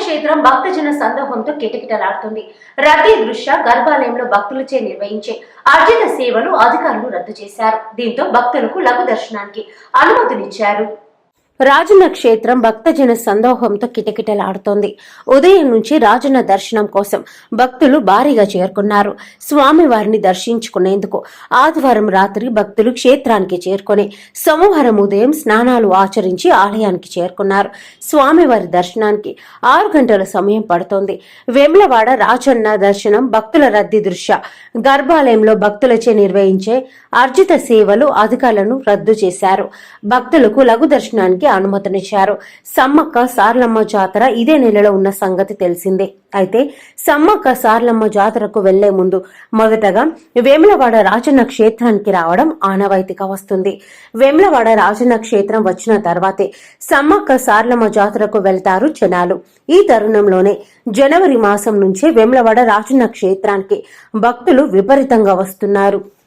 క్షేత్రం భక్తజన సందోహంతో కిటకిటలాడుతుంది. రద్దీ దృష్ట్యా గర్భాలయంలో భక్తులచే నిర్వహించే అర్జిత సేవలు అధికారులు రద్దు చేశారు. దీంతో భక్తులకు లఘు దర్శనానికి అనుమతినిచ్చారు రాజన్న క్షేత్రం భక్తజన సందోహంతో కిటకిటలాడుతోంది. ఉదయం నుంచి రాజన్న దర్శనం కోసం భక్తులు భారీగా చేరుకున్నారు. స్వామివారిని దర్శించుకునేందుకు ఆదివారం రాత్రి భక్తులు క్షేత్రానికి చేరుకొని సోమవారం ఉదయం స్నానాలు ఆచరించి ఆలయానికి చేరుకున్నారు. స్వామివారి దర్శనానికి ఆరు గంటల సమయం పడుతోంది. వేములవాడ రాజన్న దర్శనం భక్తుల రద్దీ దృష్ట్యా గర్భాలయంలో భక్తులచే నిర్వహించే అర్జిత సేవలు అధికారులను రద్దు చేశారు. భక్తులకు లఘు దర్శనానికి అనుమతినిచ్చారు. సమ్మక్క సార్లమ్మ జాతర ఇదే నెలలో ఉన్న సంగతి తెలిసిందే. అయితే సమ్మక్క సార్లమ్మ జాతరకు వెళ్ళే ముందు మొదటగా వేములవాడ రాజన్న క్షేత్రానికి రావడం ఆనవాయితీగా వస్తుంది. వేములవాడ రాజన్న క్షేత్రం వచ్చిన తర్వాతే సమ్మక్క సార్లమ్మ జాతరకు వెళ్తారు జనాలు. ఈ తరుణంలోనే జనవరి మాసం నుంచే వేములవాడ రాజన్న క్షేత్రానికి భక్తులు విపరీతంగా వస్తున్నారు.